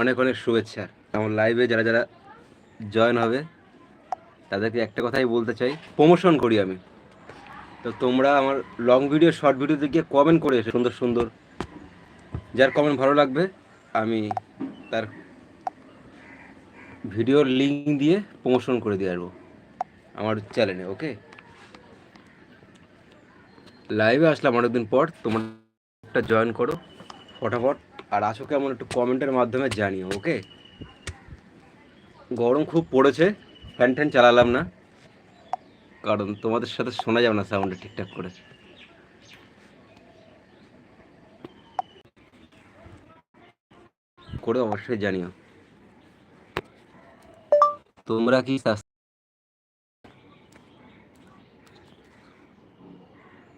অনেক অনেক শুভেচ্ছা। আমার লাইভে যারা যারা জয়েন হবে, তাদেরকে একটা কথাই বলতে চাই প্রমোশন করি আমি। তো তোমরা আমার লং ভিডিও শর্ট ভিডিওতে গিয়ে কমেন্ট করে এসো, সুন্দর সুন্দর। যার কমেন্ট ভালো লাগবে, আমি তার ভিডিওর লিঙ্ক দিয়ে প্রমোশন করে দিয়ে আসব আমার চ্যানেলে ওকে লাইভে আসলাম অনেকদিন পর, তোমরা জয়েন করো, ফটাফট। আর আসো কেমন একটু কমেন্টের মাধ্যমে জানিও ওকে গরম খুব পড়েছে ফ্যান ট্যান চালালাম না। কারণ তোমাদের সাথে শোনা যাবে না সাউন্ডে ঠিকঠাক করে। করে অবশ্যই জানিও। তোমরা কি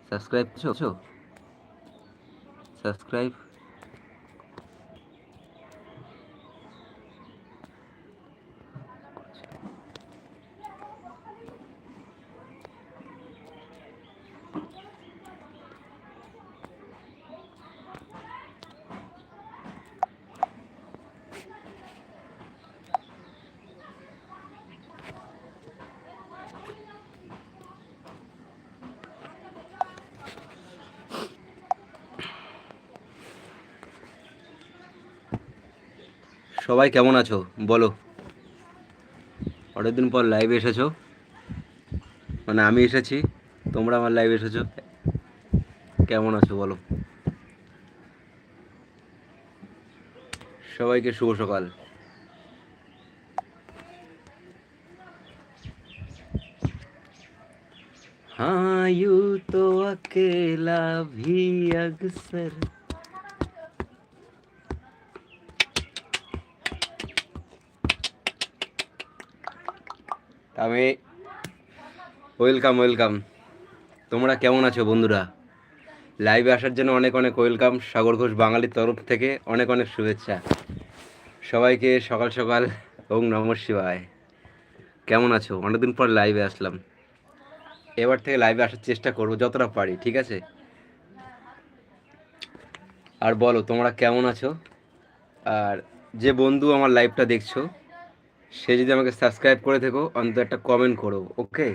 সাবস্ক্রাইব করছ? সাবস্ক্রাইব সবাই কেমন আছো বলো অনেকদিন পর লাইভে এসেছো মানে আমি এসেছি তোমরা আমার লাইভে এসেছো কেমন আছো বলো সবাইকে শুভ সকাল हाँ यूं तो अकेला भी अक्सर আমি ওয়েলকাম ওয়েলকাম তোমরা কেমন আছো বন্ধুরা? লাইভে আসার জন্য অনেক অনেক ওয়েলকাম সাগর ঘোষ বাঙালির তরফ থেকে অনেক অনেক শুভেচ্ছা। সবাইকে সকাল সকাল, ওং নম শিবায়। কেমন আছো? অনেকদিন পর লাইভে আসলাম। এবার থেকে লাইভে আসার চেষ্টা করব যতটা পারি, ঠিক আছে? আর বলো, তোমরা কেমন আছো? আর যে বন্ধু আমার লাইভটা দেখছ সে যদি আমাকে সাবস্ক্রাইব করে থেকো, অন্তত একটা কমেন্ট করো ওকে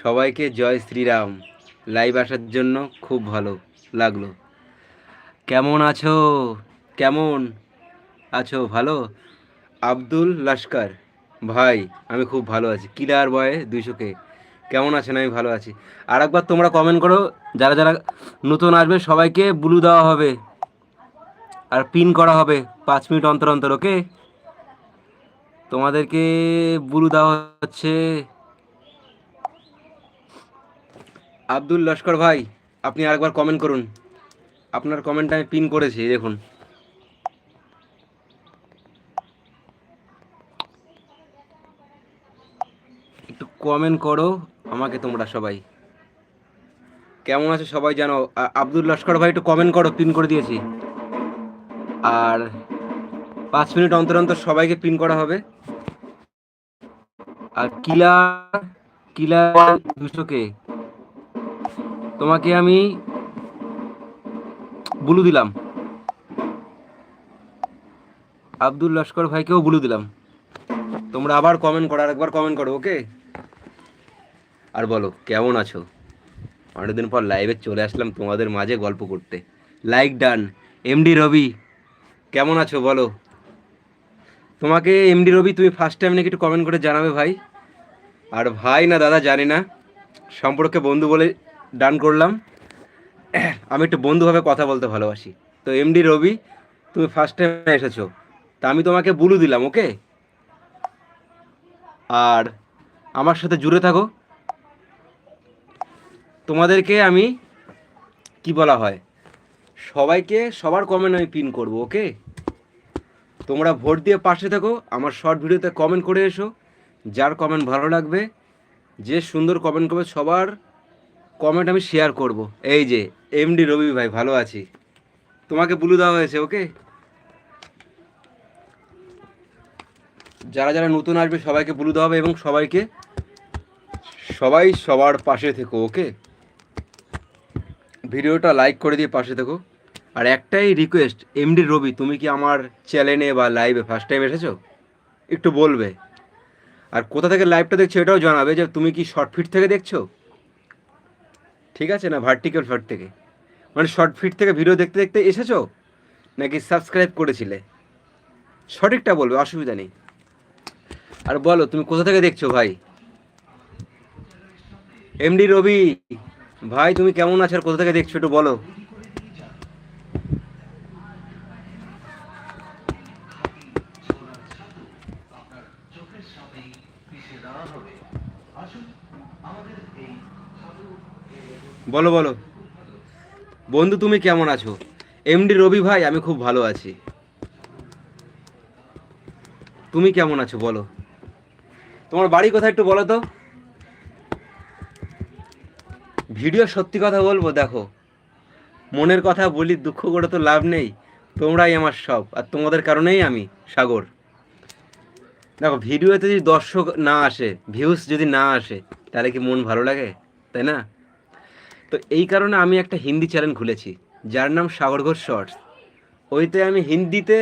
সবাইকে জয় শ্রীরাম। লাইভ আসার জন্য খুব ভালো লাগল। কেমন আছো? কেমন আছো? ভালো? আব্দুল লস্কর, ভাই, আমি খুব ভালো আছি। কিলার বয়ে দুইশোকে কেমন আছেন? আমি ভালো আছি। আর একবার তোমরা কমেন্ট করো, যারা যারা নতুন আসবে, সবাইকে ব্লু দেওয়া হবে। আর পিন করা হবে পাঁচ মিনিট অন্তর অন্তর ওকে তোমাদেরকে বুলু দেওয়া হচ্ছে। আব্দুল লস্কর ভাই, আপনি আরেকবার কমেন্ট করুন। আপনার কমেন্ট আমি পিন করেছি দেখুন। একটু কমেন্ট করো, আমাকে তোমরা সবাই। কেমন আছে সবাই জানো? আব্দুল লস্কর ভাই একটু কমেন্ট করো পিন করে দিয়েছি। আর পাঁচ মিনিট অন্তর অন্তর সবাইকে পিন করা হবে। আর কিলা কিলা দুশোকে তোমাকে আমি বুলু দিলাম। আব্দুল লস্কর ভাইকেও বুলু দিলাম। তোমরা আবার কমেন্ট করো আর একবার কমেন্ট করো ওকে আর বলো, কেমন আছো? অনেকদিন পর লাইভে চলে আসলাম তোমাদের মাঝে গল্প করতে। লাইক ডান এমডি রবি, কেমন আছো বলো? তোমাকে এমডি রবি, তুমি ফার্স্ট টাইম নাকি একটু কমেন্ট করে জানাবে ভাই? আর ভাই না দাদা, জানি না। সম্পর্কে বন্ধু বলে ডান করলাম। আমি একটু বন্ধুভাবে কথা বলতে ভালোবাসি। তো এমডি রবি, তুমি ফার্স্ট টাইম এসেছ। তা আমি তোমাকে বুলু দিলাম ওকে আর আমার সাথে জুড়ে থাকো। তোমাদেরকে আমি কি বলা হয়? সবাইকে সবার কমেন্ট আমি পিন করব ওকে তোমরা ভোট দিয়ে পাশে থাকো, আমার শর্ট ভিডিওতে কমেন্ট করে এসো। যার কমেন্ট ভালো লাগবে, যে সুন্দর কমেন্ট করবে, সবার কমেন্ট আমি শেয়ার করব। এই যে এমডি রবি ভাই, ভালো আছি। তোমাকে বুলু দেওয়া হয়েছে ওকে যারা যারা নতুন আসবে, সবাইকে বুলু দেওয়া হবে এবং সবাইকে, সবাই সবার পাশে থেকো ওকে ভিডিওটা লাইক করে দিয়ে পাশে থেকো। আর একটাই রিকোয়েস্ট এমডি রবি, তুমি কি আমার চ্যানেলে বা লাইভে ফার্স্ট টাইম এসেছ? একটু বলবে। আর কোথা থেকে লাইভটা দেখছ এটাও জানাবে যে তুমি কি শর্ট ফিট থেকে দেখছ? ঠিক আছে না ভার্টিক্যাল ফিট থেকে? মানে শর্ট ফিট থেকে ভিডিও দেখতে দেখতে এসেছ? নাকি সাবস্ক্রাইব করেছিলে? সঠিকটা বলবে, অসুবিধা নেই। আর বলো, তুমি কোথা থেকে দেখছ ভাই? এমডি রবি। ভাই, তুমি কেমন আছো আর কোথা থেকে দেখছ একটু বলো। বলো বলো। বন্ধু, তুমি কেমন আছো? এমডি রবি ভাই, আমি খুব ভালো আছি। তুমি কেমন আছো, বলো। তোমার বাড়ি কোথায় একটু বলো তো। ভিডিও সত্যি কথা বলব, দেখো। মনের কথা বলি, দুঃখ করে তো লাভ নেই। তোমরাই আমার সব, আর তোমাদের কারণেই আমি সাগর। দেখো, ভিডিওতে যদি দর্শক না আসে ভিউজ যদি না আসে, তাহলে কি মন ভালো লাগে? তাই না? তো এই কারণে আমি একটা হিন্দি চ্যানেল খুলেছি, যার নাম সাগর ঘোষ শর্টস ওইতে আমি হিন্দিতে,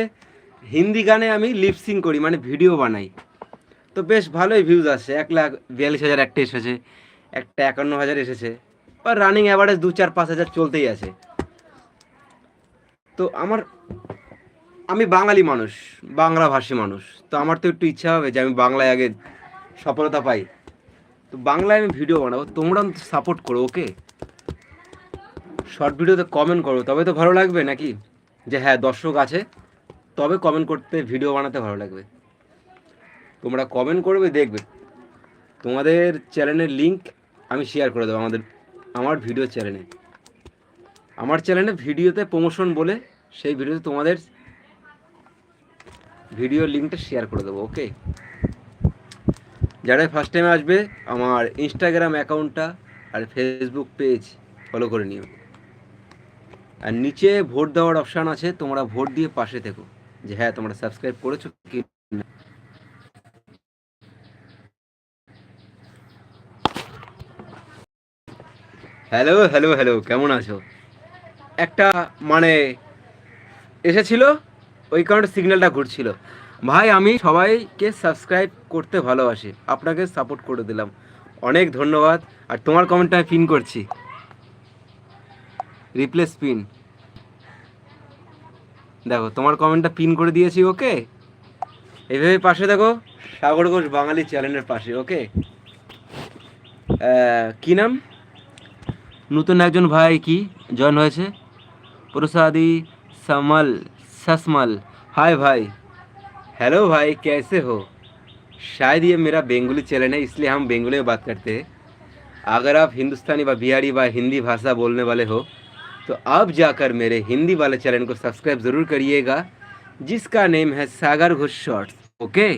হিন্দি গানে আমি লিপসিং করি মানে ভিডিও বানাই। তো বেশ ভালোই ভিউজ আসছে এক লাখ বিয়াল্লিশ হাজার একটা এসেছে, একটা একান্ন হাজার এসেছে, বা রানিং অ্যাভারেজ দু চার পাঁচ হাজার চলতেই আছে। তো আমার আমি বাঙালি মানুষ, বাংলা ভাষী মানুষ। তো আমার তো একটু ইচ্ছা হবে যে আমি বাংলায় আগে সফলতা পাই। তো বাংলায় আমি ভিডিও বানাবো, তোমরা সাপোর্ট করো ওকে শর্ট ভিডিওতে কমেন্ট করো, তবে তো ভালো লাগবে নাকি? যে হ্যাঁ দর্শক আছে, তবে কমেন্ট করতে ভিডিও বানাতে ভালো লাগবে। তোমরা কমেন্ট করবে, দেখবে। তোমাদের চ্যানেলের লিংক আমি শেয়ার করে দেবো আমাদের, আমার ভিডিও চ্যানেলে আমার চ্যানেলে ভিডিওতে প্রমোশন বলে, সেই ভিডিওতে তোমাদের ভিডিও লিঙ্কটা শেয়ার করে দেবো ওকে যারা ফার্স্ট টাইম আসবে, আমার ইনস্টাগ্রাম অ্যাকাউন্টটা আর ফেসবুক পেজ ফলো করে নিও। আর নিচে ভোট দেওয়ার অপশান আছে, তোমরা ভোট দিয়ে পাশে থেকো। যে হ্যাঁ তোমরা সাবস্ক্রাইব করেছ কি। হ্যালো হ্যালো হ্যালো কেমন আছো? একটা মানে এসেছিল ওই কারণে সিগন্যালটা ঘুরছিল। ভাই, আমি সবাইকে সাবস্ক্রাইব করতে ভালোবাসি। আপনাকে সাপোর্ট করে দিলাম। অনেক ধন্যবাদ। আর তোমার কমেন্টটা আমি পিন করছি। রিপ্লেস পিন দেখো, তোমার কমেন্টটা পিন করে দিয়েছি ওকে এইভাবে পাশে দেখো, সাগর ঘোষ বাঙালি চ্যানেলের পাশে ওকে কি নাম? নতুন একজন ভাই কি? জয়েন হয়েছে। প্রসাদী সামাল। ससमल। हाय भाई। हेलो भाई, कैसे हो? शायद ये मेरा बेंगोली चैनल है, इसलिए हम बेंगोली में बात करते हैं। अगर आप हिंदुस्तानी व, बिहारी व, हिंदी भाषा बोलने वाले हो तो आप जाकर मेरे हिंदी वाले चैनल को सब्सक्राइब ज़रूर करिएगा, जिसका नेम है सागर घोष शॉर्ट्स, ओके?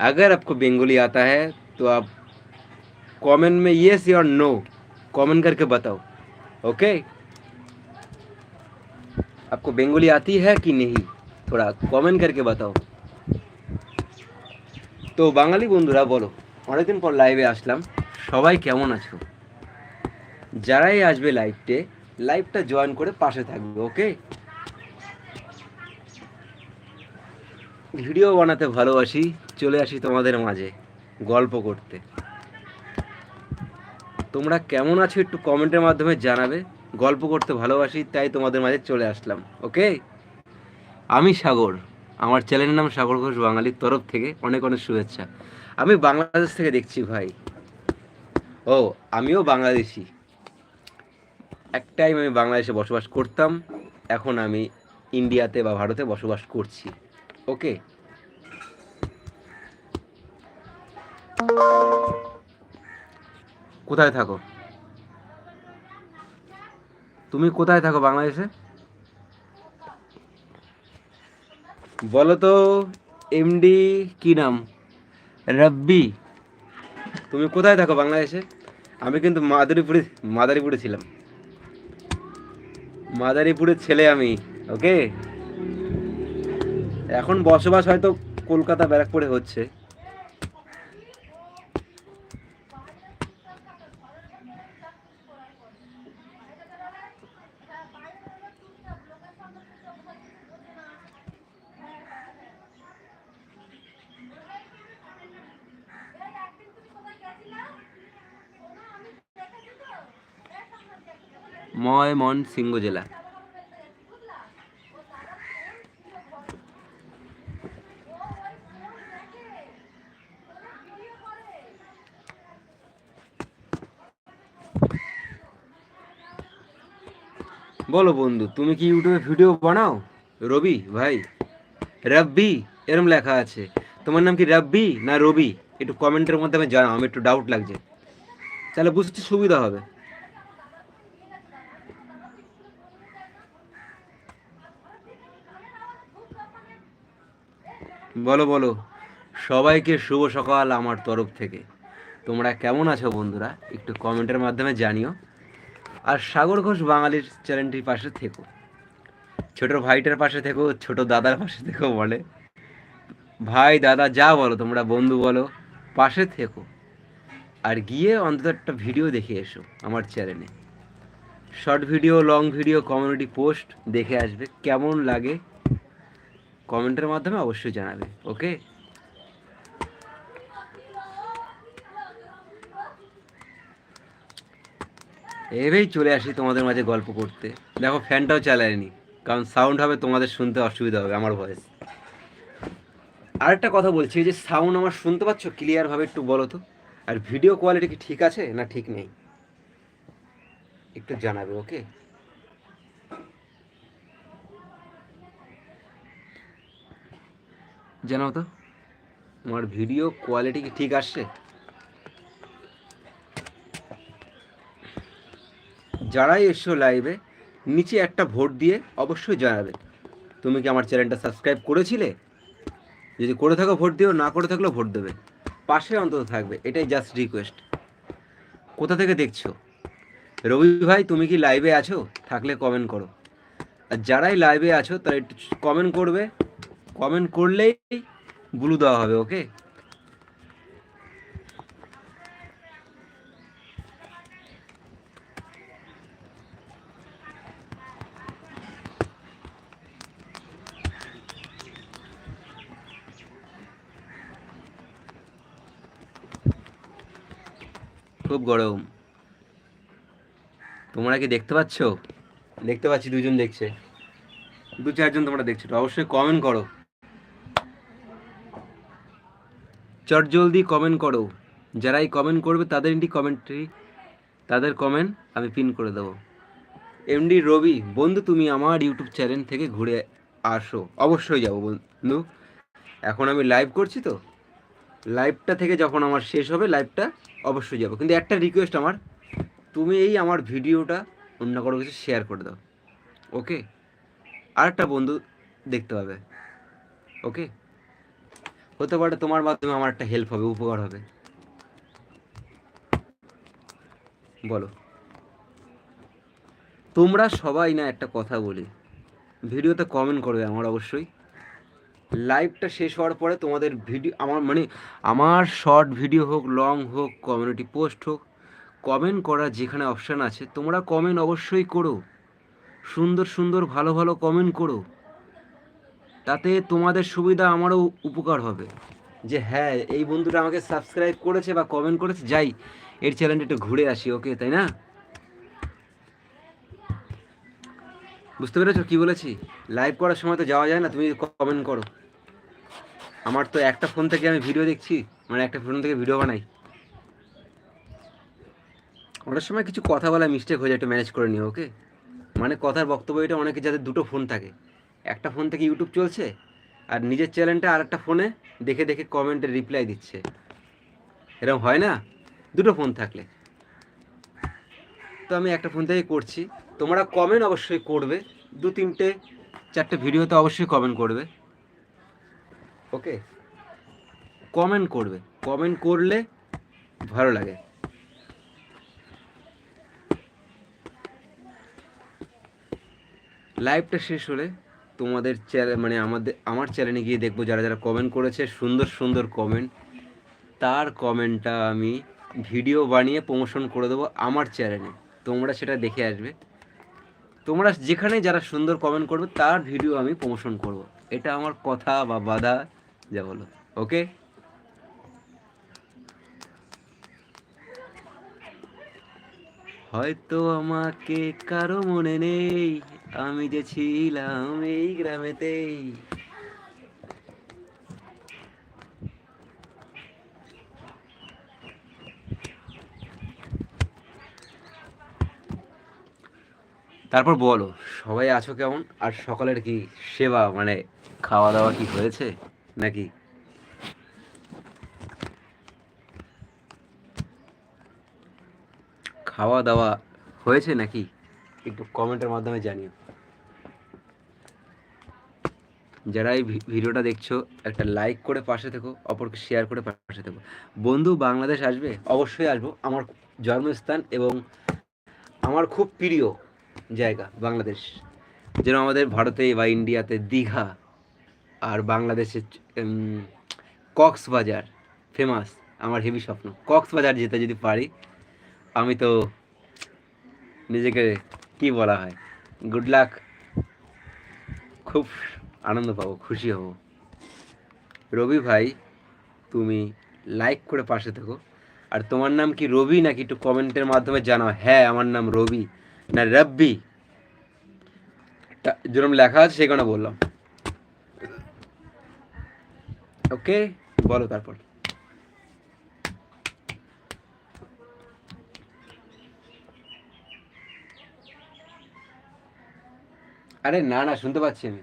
अगर आपको बेंगोली आता है तो आप कमेंट में येस और नो कमेंट करके बताओ, ओके? आपको बेंगोली आती है कि नहीं थोड़ा कमेंट करके बताओ তো বাঙালি বন্ধুরা বলো অনেকদিন পর লাইভে আসলাম সবাই কেমন আছো যারাই আসবে লাইভটে লাইভটা জয়েন করে পাশে থাকবে ওকে ভিডিও বানাতে ভালোবাসি চলে আসি তোমাদের মাঝে গল্প করতে তোমরা কেমন আছো একটু কমেন্টের মাধ্যমে জানাবে গল্প করতে ভালোবাসি, তাই তোমাদের মাঝে চলে আসলাম, ওকে? আমি সাগর, আমার চ্যানেলের নাম সাগর ঘোষ, বাঙালির তরফ থেকে অনেক অনেক শুভেচ্ছা। আমি বাংলাদেশ থেকে দেখছি ভাই। ও, আমিও বাংলাদেশি। এক টাইম আমি বাংলাদেশে বসবাস করতাম, এখন আমি ইন্ডিয়াতে বা ভারতে বসবাস করছি, ওকে? কোথায় থাকো? তুমি কোথায় থাকো বাংলাদেশে? বলো তো এমডি কি নাম? রব্বি। তুমি কোথায় থাকো বাংলাদেশে? আমি কিন্তু মাদারীপুরে মাদারীপুরে ছিলাম। মাদারীপুরের ছেলে আমি ওকে এখন বসবাস হয়তো কলকাতা ব্যারাকপুরে হচ্ছে। ময়মন সিংহ জেলা। বলো বন্ধু, তুমি কি ইউটিউবে ভিডিও বানাও? রবি, ভাই। রাব্বি, এরম লেখা আছে। তোমার নাম কি রাব্বি না রবি? একটু কমেন্টের মধ্যে আমি জানাও আমি একটু ডাউট লাগছে। তাহলে বুঝতে সুবিধা হবে। বলো বলো, সবাইকে শুভ সকাল আমার তরফ থেকে। তোমরা কেমন আছো বন্ধুরা? একটু কমেন্টের মাধ্যমে জানিও। আর সাগর ঘোষ বাঙালির চ্যানেলটির পাশে থেকো। ছোট ভাইটার পাশে থেকো, ছোট দাদার পাশে থেকো বলে। ভাই, দাদা, যা বলো, তোমরা বন্ধু বলো, পাশে থেকো। আর গিয়ে অন্তত একটা ভিডিও দেখে এসো আমার চ্যানেলে। Short video, long video, community post দেখে আসবে, কেমন লাগে কমেন্টের মাধ্যমে অবশ্যই জানাবে, ওকে? এভাবেই চলে আসি তোমাদের মাঝে গল্প করতে। দেখো, ফ্যানটাও চালায়নি, কারণ সাউন্ড হবে, তোমাদের শুনতে অসুবিধা হবে, আমার ভয়েস আরেকটা কথা বলছি যে সাউন্ড আমার শুনতে পাচ্ছ ক্লিয়ারভাবে একটু বলো তো? আর ভিডিও কোয়ালিটি কি ঠিক আছে না ঠিক নেই? একটু জানাবে, ওকে? জানাও তো। আমার ভিডিও কোয়ালিটি কি ঠিক আসছে? যারাই এসো লাইভে নিচে একটা ভোট দিয়ে অবশ্যই জানাবে। তুমি কি আমার চ্যানেলটা সাবস্ক্রাইব করেছিলে? যদি করে থাকো ভোট দিও, না করে থাকলেও ভোট দেবে। পাশে অন্তত থাকবে, এটাই জাস্ট রিকোয়েস্ট কোথা থেকে দেখছ? রবি ভাই, তুমি কি লাইভে আছো? থাকলে কমেন্ট করো। আর যারাই লাইভে আছো, তারা একটু কমেন্ট করবে। কমেন্ট করলেই ব্লু দেওয়া হবে ওকে খুব গরম। তোমরা কি দেখতে পাচ্ছ? দেখতে পাচ্ছি দুজন দেখছে। দু চারজন তোমরা দেখছ অবশ্যই কমেন্ট করো। চট জলদি কমেন্ট করো। যারাই কমেন্ট করবে, তাদের এমডি কমেন্ট্রি তাদের কমেন্ট আমি পিন করে দেবো। এমডি রবি, বন্ধু তুমি আমার ইউটিউব চ্যানেল থেকে ঘুরে আসো। অবশ্যই যাব বন্ধু। এখন আমি লাইভ করছি তো। লাইভটা থেকে যখন আমার শেষ হবে লাইভটা অবশ্যই যাব। কিন্তু একটা রিকোয়েস্ট আমার, তুমি এই আমার ভিডিওটা অন্য কারও কিছু শেয়ার করে দাও। ওকে আরেকটা বন্ধু দেখতে পাবে। ওকে হতে পারে তোমার মাধ্যমে আমার একটা হেল্প হবে, উপকার হবে। বলো। তোমরা সবাই না একটা কথা বলি। ভিডিওতে কমেন্ট করবে আমার অবশ্যই। লাইভটা শেষ হওয়ার পরে তোমাদের ভিডিও আমার মানে আমার শর্ট ভিডিও হোক লং হোক কমিউনিটি পোস্ট হোক কমেন্ট করার যেখানে অপশান আছে, তোমরা কমেন্ট অবশ্যই করো। সুন্দর সুন্দর ভালো ভালো কমেন্ট করো। তাতে তোমাদের সুবিধা আমারও উপকার হবে। যে হ্যাঁ এই বন্ধুটা আমাকে সাবস্ক্রাইব করেছে বা কমেন্ট করেছে, যাই, এর চ্যানেলটা একটু ঘুরে আসি ওকে তাই না? বুঝতে পেরেছ কি বলেছি? লাইভ করার সময় তো যাওয়া যায় না, তুমি কমেন্ট করো। আমার তো একটা ফোন থেকে আমি ভিডিও দেখছি মানে একটা ফোন থেকে ভিডিও বানাই। ওটার সময় কিছু কথা বলা মিস্টেক হয়ে যায়, একটু ম্যানেজ করে নিও ওকে মানে কথার বক্তব্য এটা, অনেকে যাদের দুটো ফোন থাকে। একটা ফোন থেকে ইউটিউব চলছে, আর নিজের চ্যানেলটা আর একটা ফোনে দেখে দেখে কমেন্টে রিপ্লাই দিচ্ছে। এরকম হয় না? দুটো ফোন থাকলে। তো আমি একটা ফোন থেকে করছি। তোমরা কমেন্ট অবশ্যই করবে। দু তিনটে, চারটে ভিডিওতে অবশ্যই কমেন্ট করবে। ওকে কমেন্ট করবে। কমেন্ট করলে ভালো লাগে। লাইভটা শেষ হলে তোমাদের চ্যানেল মানে আমাদের, আমার চ্যানেলে গিয়ে দেখব যারা যারা কমেন্ট করেছে, সুন্দর সুন্দর কমেন্ট তার কমেন্টটা আমি ভিডিও বানিয়ে প্রমোশন করে দেবো আমার চ্যানেলে তোমরা সেটা দেখে আসবে। তোমরা যেখানে যারা সুন্দর কমেন্ট করবে, তার ভিডিও আমি প্রমোশন করব। এটা আমার কথা বা বাধা, যা বলো। ওকে হয়তো আমাকে কারও মনে নেই। আমি যে ছিলাম এই গ্রামেতেই। তারপর বলো, সবাই আছো কেমন? আর সকালের কি সেবা মানে খাওয়া দাওয়া কি হয়েছে? নাকি খাওয়া দাওয়া হয়েছে নাকি? একটু কমেন্টের মাধ্যমে জানিও। যারা এই ভিডিওটা দেখছ একটা লাইক করে পাশে থেকো অপরকে শেয়ার করে পাশে থেকো। বন্ধু বাংলাদেশ আসবে? অবশ্যই আসব। আমার জন্মস্থান এবং আমার খুব প্রিয় জায়গা বাংলাদেশ। যেন আমাদের ভারতে বা ইন্ডিয়াতে দীঘা আর বাংলাদেশের কক্সবাজার ফেমাস আমার হেভি স্বপ্ন। কক্সবাজার যেতে যদি পারি আমি তো নিজেকে কি বলা হয়? গুড লাক খুব আনন্দ পাবো, খুশি হব। রবি ভাই, তুমি লাইক করে পাশে থেকো। আর তোমার নাম কি রবি নাকি একটু কমেন্টের মাধ্যমে জানাও? হ্যাঁ আমার নাম রবি। না, রব্বি। যেরকম লেখা আছে সেখানে বললাম। ওকে বলো তারপর। আরে না না, শুনতে পাচ্ছি আমি।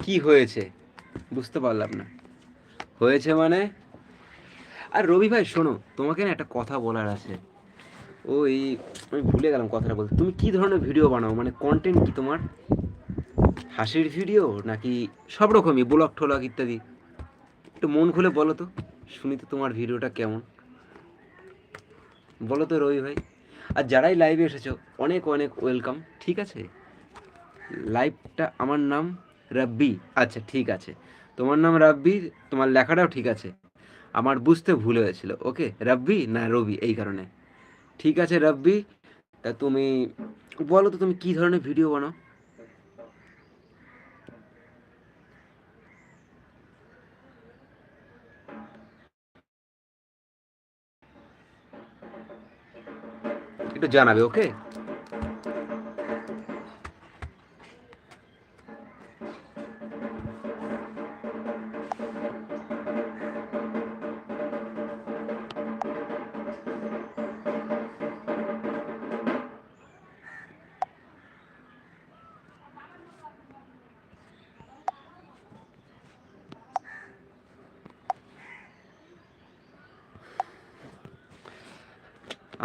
কি হয়েছে? বুঝতে পারলাম না। হয়েছে মানে? আর রবি ভাই, শোনো, তোমাকে না একটা কথা বলার আছে। ওই, আমি ভুলে গেলাম কথাটা বলতে। তুমি কি ধরনের ভিডিও বানাও? মানে কন্টেন্ট কি তোমার? হাসির ভিডিও নাকি সব রকমই ব্লগ ঠলগ ইত্যাদি? একটু মন খুলে বলো তো, শুনি তো তোমার ভিডিওটা কেমন। বলো তো রবি ভাই। আর যারাই লাইভে এসেছ, অনেক অনেক ওয়েলকাম ঠিক আছে? লাইভটা আমার নাম রাব্বি। আচ্ছা ঠিক আছে। তোমার নাম রাব্বি, তোমার লেখাটাও ঠিক আছে। আমার বুঝতে ভুল হয়েছিল, ওকে? রাব্বি না রবি, এই কারণে। ঠিক আছে, রাব্বি, তা তুমি, বলো তো তুমি কী ধরনের ভিডিও বানাও? একটু জানাবে ওকে?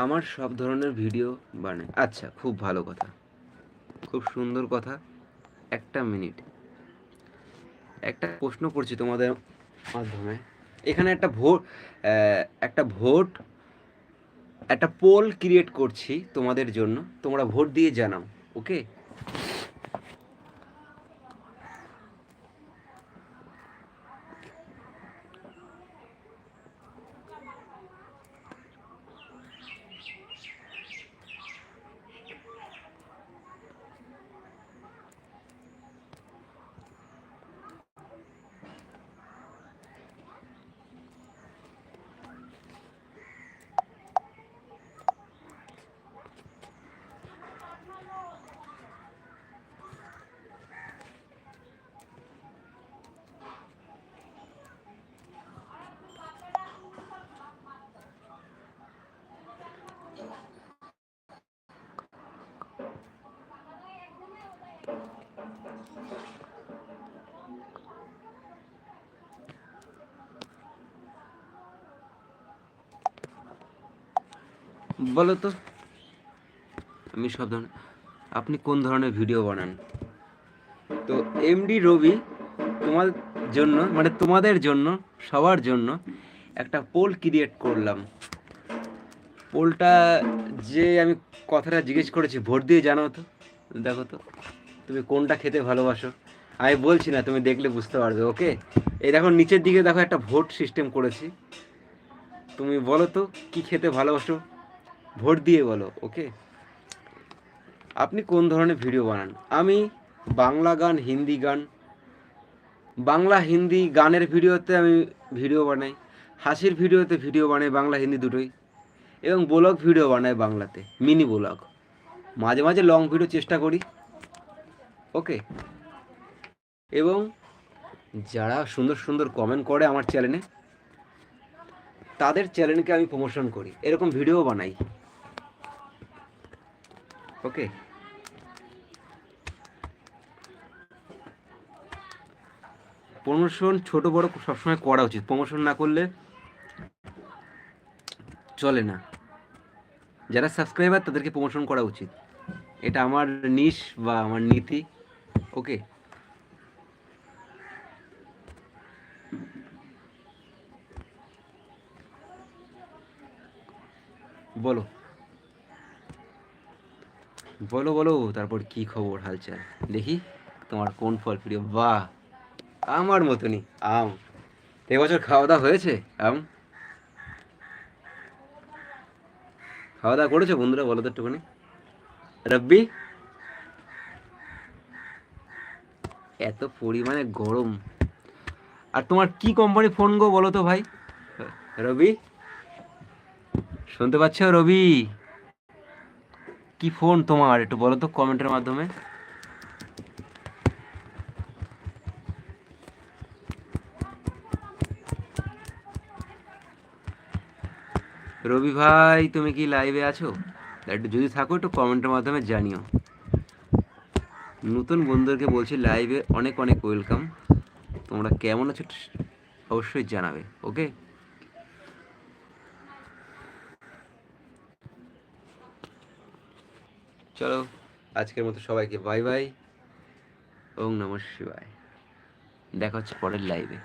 আমার সব ধরনের ভিডিও বানাই আচ্ছা খুব ভালো কথা। খুব সুন্দর কথা। একটা মিনিট। একটা প্রশ্ন করছি তোমাদের মাধ্যমে। এখানে একটা ভোট একটা ভোট, একটা পোল ক্রিয়েট করছি তোমাদের জন্য। তোমরা ভোট দিয়ে জানাও, ওকে? বলো তো, আমি সব ধরনের আপনি কোন ধরনের ভিডিও বানান? তো এমডি রবি, তোমার জন্য মানে তোমাদের জন্য, সবার জন্য একটা পোল ক্রিয়েট করলাম। পোলটা যে আমি কথাটা জিজ্ঞেস করেছি, ভোট দিয়ে জানাও তো? দেখো তো। তুমি কোনটা খেতে ভালোবাসো? আমি বলছি না, তুমি দেখলে বুঝতে পারবে, ওকে? এই দেখো, নিচের দিকে দেখো একটা ভোট সিস্টেম করেছি। তুমি বলো তো, কি খেতে ভালোবাসো? ভোট দিয়ে বলো, ওকে? আপনি কোন ধরনের ভিডিও বানান? আমি বাংলা গান, হিন্দি গান। বাংলা, হিন্দি গানের ভিডিওতে আমি ভিডিও বানাই। হাসির ভিডিওতে ভিডিও বানাই, বাংলা, হিন্দি দুটোই। এবং ব্লগ ভিডিও বানাই বাংলাতে মিনি ব্লগ। মাঝে মাঝে লং ভিডিও চেষ্টা করি। ওকে এবং যারা সুন্দর সুন্দর কমেন্ট করে আমার চ্যানেলে তাদের চ্যানেলকে আমি প্রমোশন করি। এরকম ভিডিও বানাই। ওকে প্রমোশন ছোট বড় সবসময় করা উচিত। প্রমোশন না করলে চলে না। যারা সাবস্ক্রাইবার তাদেরকে প্রমোশন করা উচিত। এটা আমার নিশ বা আমার নীতি। ওকে। বলো। বলো বলো, তারপর কি খবর হালচাল দেখি তোমার কোন ফল প্রিয়। বাহ, আমার মতনই আম। এবছর খাওয়া দাওয়া হয়েছে, আম? খাওয়া দাওয়া করেছ বন্ধুরা, বলো তো একটুখানি। রব্বি? এত পরিমাণে গরম। আর তোমার কি কোম্পানি ফোন গো বলো তো ভাই? রবি? শুনতে পাচ্ছ রবি? কি ফোন তোমার? একটু বলো তো কমেন্টের মাধ্যমে। রবি ভাই, তুমি কি লাইভে আছো? একটু যদি থাকো, একটু কমেন্টের মাধ্যমে জানিও। নতুন বন্ধুদেরকে বলছি লাইভে অনেক অনেক ওয়েলকাম তোমরা কেমন আছো অবশ্যই জানাবে ওকে চলো, আজকের মতো সবাইকে বাই বাই ওম নম শিবায়। দেখা হচ্ছে পরের লাইভে